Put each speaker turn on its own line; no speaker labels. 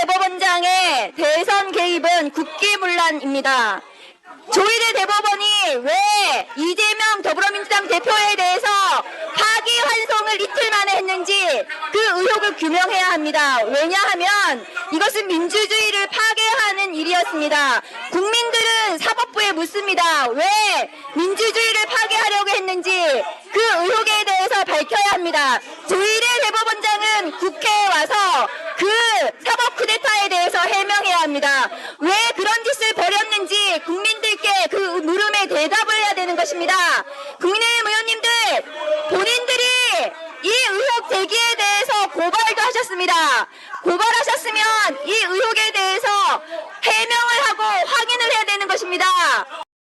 대법원장의 대선 개입은 국기문란입니다. 조희대 대법원이 왜 이재명 더불어민주당 대표에 대해서 파기환송을 이틀 만에 했는지 그 의혹을 규명해야 합니다. 왜냐하면 이것은 민주주의를 파괴하는 일이었습니다. 국민들은 사법부에 묻습니다. 왜 민주주의를 파괴하려고 했는지 그 의혹에 대해서 밝혀야 합니다. 조희대 국회에 와서 그 사법 쿠데타에 대해서 해명해야 합니다. 왜 그런 짓을 벌였는지 국민들께 그 물음에 대답을 해야 되는 것입니다. 국민의힘 의원님들 본인들이 이 의혹 제기에 대해서 고발도 하셨습니다. 고발하셨으면 이 의혹에 대해서 해명을 하고 확인을 해야 되는 것입니다.